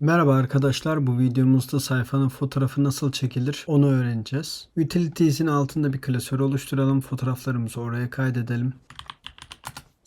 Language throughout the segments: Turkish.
Merhaba arkadaşlar bu videomuzda sayfanın fotoğrafı nasıl çekilir onu öğreneceğiz. Utilities'in altında bir klasör oluşturalım fotoğraflarımızı oraya kaydedelim.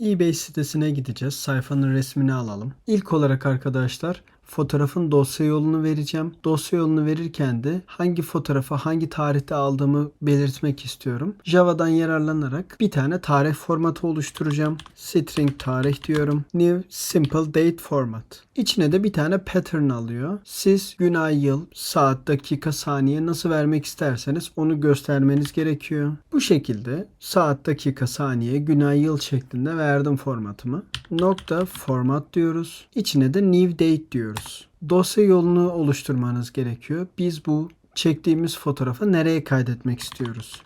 eBay sitesine gideceğiz sayfanın resmini alalım. İlk olarak arkadaşlar fotoğrafın dosya yolunu vereceğim. Dosya yolunu verirken de hangi fotoğrafı hangi tarihte aldığımı belirtmek istiyorum. Java'dan yararlanarak bir tane tarih formatı oluşturacağım. String tarih diyorum. New Simple Date Format. İçine de bir tane pattern alıyor. Siz gün, ay, yıl, saat, dakika, saniye nasıl vermek isterseniz onu göstermeniz gerekiyor. Bu şekilde saat, dakika, saniye, gün, ay, yıl şeklinde verdim formatımı. Nokta format diyoruz. İçine de new date diyoruz. Dosya yolunu oluşturmanız gerekiyor. Biz bu çektiğimiz fotoğrafı nereye kaydetmek istiyoruz?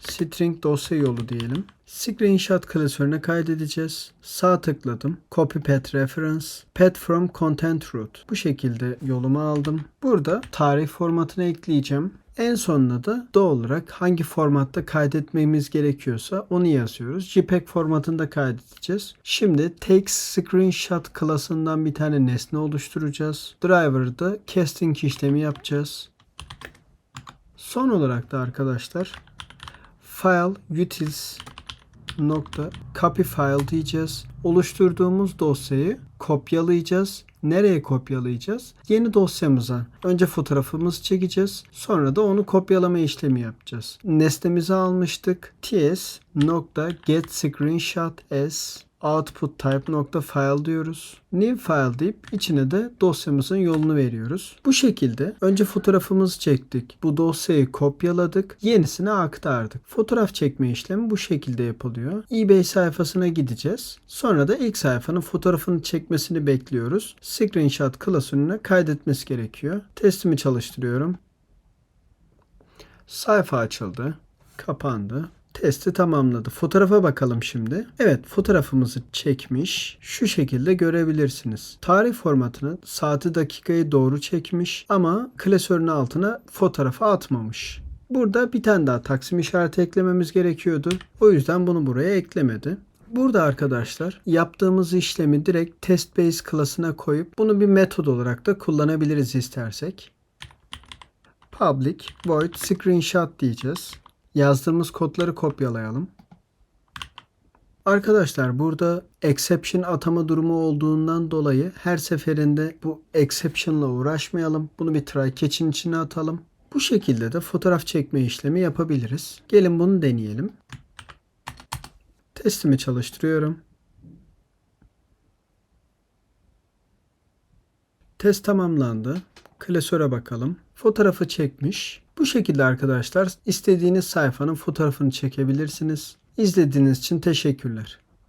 String dosya yolu diyelim. Screenshot klasörüne kaydedeceğiz. Sağ tıkladım. Copy path reference. Path from content root. Bu şekilde yolumu aldım. Burada tarih formatını ekleyeceğim. En sonunda da doğal olarak hangi formatta kaydetmemiz gerekiyorsa onu yazıyoruz. JPEG formatında kaydedeceğiz. Şimdi take screenshot klasından bir tane nesne oluşturacağız. Driver'da casting işlemi yapacağız. Son olarak da arkadaşlar file utils nokta copy file diyeceğiz. Oluşturduğumuz dosyayı kopyalayacağız. Nereye kopyalayacağız? Yeni dosyamıza. Önce fotoğrafımızı çekeceğiz. Sonra da onu kopyalama işlemi yapacağız. Nesnemizi almıştık. ts nokta get screenshot as output type nokta file diyoruz. New file deyip içine de dosyamızın yolunu veriyoruz. Bu şekilde önce fotoğrafımızı çektik. Bu dosyayı kopyaladık. Yenisine aktardık. Fotoğraf çekme işlemi bu şekilde yapılıyor. eBay sayfasına gideceğiz. Sonra da ilk sayfanın fotoğrafını çekmesini bekliyoruz. Screenshot klasörüne kaydetmesi gerekiyor. Testimi çalıştırıyorum. Sayfa açıldı. Kapandı. Testi tamamladı. Fotoğrafa bakalım şimdi. Evet fotoğrafımızı çekmiş. Şu şekilde görebilirsiniz. Tarih formatını saati dakikayı doğru çekmiş ama klasörün altına fotoğrafı atmamış. Burada bir tane daha taksim işareti eklememiz gerekiyordu. O yüzden bunu buraya eklemedi. Burada arkadaşlar yaptığımız işlemi direkt test base klasına koyup bunu bir metod olarak da kullanabiliriz istersek. Public void screenshot diyeceğiz. Yazdığımız kodları kopyalayalım. Arkadaşlar burada exception atama durumu olduğundan dolayı her seferinde bu exception ile uğraşmayalım. Bunu bir try catch'in içine atalım. Bu şekilde de fotoğraf çekme işlemi yapabiliriz. Gelin bunu deneyelim. Testimi çalıştırıyorum. Test tamamlandı. Klasöre bakalım. Fotoğrafı çekmiş. Bu şekilde arkadaşlar istediğiniz sayfanın fotoğrafını çekebilirsiniz. İzlediğiniz için teşekkürler.